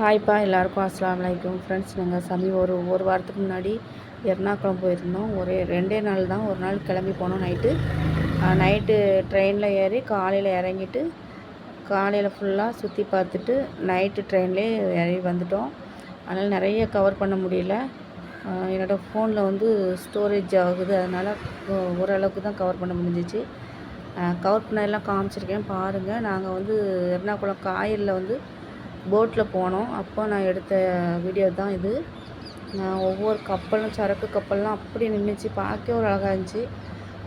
ஹாய்ப்பா எல்லாருக்கும் அஸ்லாம் வலைக்கும் ஃப்ரெண்ட்ஸ் நாங்கள் சமீப ஒரு ஒரு வாரத்துக்கு முன்னாடி எர்ணாகுளம் போயிருந்தோம். ஒரே ரெண்டே நாள் தான். ஒரு நாள் கிளம்பி போனோம் நைட்டு நைட்டு ட்ரெயினில் ஏறி காலையில் இறங்கிட்டு காலையில் ஃபுல்லாக சுற்றி பார்த்துட்டு நைட்டு ட்ரெயின்லேயே இறங்கி வந்துட்டோம். அதனால் நிறைய கவர் பண்ண முடியல. என்னோடய ஃபோனில் வந்து ஸ்டோரேஜ் ஆகுது. அதனால் ஓரளவுக்கு தான் கவர் பண்ண முடிஞ்சிச்சு. கவர் பண்ணதெல்லாம் காமிச்சிருக்கேன். பாருங்கள் நாங்கள் வந்து எர்ணாகுளம் காயலில் வந்து போட்டில் போனோம். அப்போ நான் எடுத்த வீடியோ தான் இது. நான் ஒவ்வொரு கப்பலும் சரக்கு கப்பல்லாம் அப்படி நின்றுச்சு பார்க்க ஒரு அழகாக இருந்துச்சு.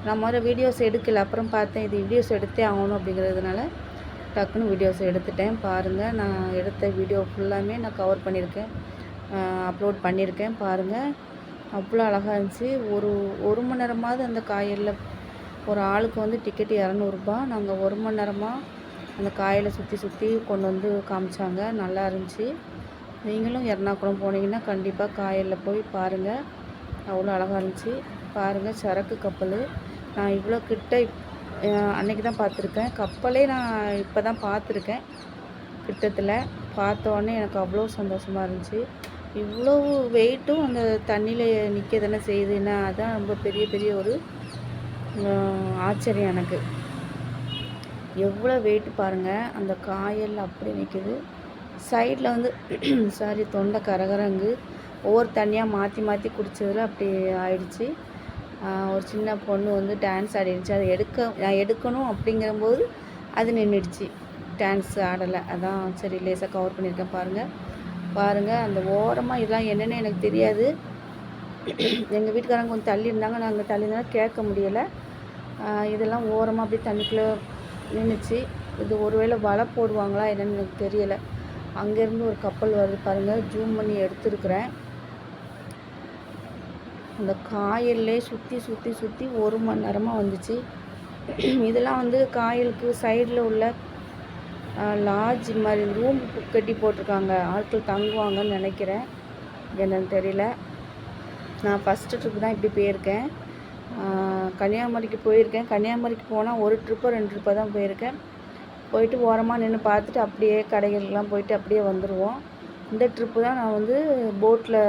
நான் முதல்ல வீடியோஸ் எடுக்கல. அப்புறம் பார்த்தேன் இது வீடியோஸ் எடுத்தே ஆகணும் அப்படிங்கிறதுனால டக்குன்னு வீடியோஸ் எடுத்துட்டேன். பாருங்கள் நான் எடுத்த வீடியோ ஃபுல்லாமே நான் கவர் பண்ணியிருக்கேன். அப்லோட் பண்ணியிருக்கேன். பாருங்கள் அவ்வளோ அழகாக இருந்துச்சு. ஒரு ஒரு மணி நேரமாவது அந்த காயலில் ஒரு ஆளுக்கு வந்து டிக்கெட் இரநூறுபா. நாங்கள் ஒரு மணி நேரமாக அந்த காயலை சுற்றி சுற்றி கொண்டு வந்து காமிச்சாங்க. நல்லா இருந்துச்சு. நீங்களும் எர்ணாகுளம் போனீங்கன்னா கண்டிப்பாக காயலில் போய் பாருங்கள் அவ்வளோ அழகாக இருந்துச்சு. பாருங்கள் சரக்கு கப்பல். நான் இவ்வளோ கிட்ட அன்னைக்கு தான் பார்த்துருக்கேன். கப்பலே நான் இப்போ தான் பார்த்துருக்கேன். கிட்டத்தில் பார்த்தோன்னே எனக்கு அவ்வளோ சந்தோஷமாக இருந்துச்சு. இவ்வளோ வெயிட்டும் அந்த தண்ணியில் நிற்க தானே செய்யுதுன்னா அதுதான் ரொம்ப பெரிய பெரிய ஒரு ஆச்சரியம் எனக்கு. எவ்வளோ வெயிட் பாருங்கள் அந்த காயல் அப்படி நிற்கிது சைடில் வந்து சாரி தொண்டை கரகரங்கு. ஒவ்வொரு தண்ணியாக மாற்றி மாற்றி குடித்ததில் அப்படி ஆயிடுச்சு. ஒரு சின்ன பொண்ணு வந்து டான்ஸ் ஆடிடுச்சு அதை எடுக்க நான் எடுக்கணும் அப்படிங்கிறம்போது அது நின்றுடுச்சு டான்ஸ் ஆடலை. அதான் சரி லேசாக கவர் பண்ணியிருக்கேன் பாருங்கள் பாருங்கள் அந்த ஓரமாக இதெல்லாம் என்னென்னு எனக்கு தெரியாது. எங்கள் வீட்டுக்காரங்க கொஞ்சம் தள்ளி இருந்தாங்க. நாங்கள் தள்ளி இருந்தாலும் கேட்க முடியலை. இதெல்லாம் ஓரமாக அப்படியே தண்ணிக்குள்ளே நின்றுச்சு இது ஒருவேளை வலை போடுவாங்களா என்னன்னு எனக்கு தெரியலை. அங்கேருந்து ஒரு கப்பல் வருது பாருங்கள் ஜூம் பண்ணி எடுத்துருக்குறேன். அந்த காயல்லே சுற்றி சுற்றி சுற்றி ஒரு மணி நேரமாக வந்துச்சு. இதெல்லாம் வந்து காயலுக்கு சைடில் உள்ள லாட்ஜ் மாதிரி ரூம் கட்டி போட்டிருக்காங்க. ஆட்கள் தங்குவாங்கன்னு நினைக்கிறேன். என்னன்னு தெரியல. நான் ஃபஸ்ட்டு ட்ரிப் தான் இப்படி போயிருக்கேன். கன்னியாகுமரிக்கு போயிருக்கேன். கன்னியாகுமரிக்கு போனால் ஒரு ட்ரிப்போ ரெண்டு ட்ரிப்போ தான் போயிருக்கேன். போயிட்டு ஓரமாக நின்று பார்த்துட்டு அப்படியே கடைகளுக்கெலாம் போயிட்டு அப்படியே வந்துடுவோம் இந்த ட்ரிப்பு தான் நான் வந்து போட்டில்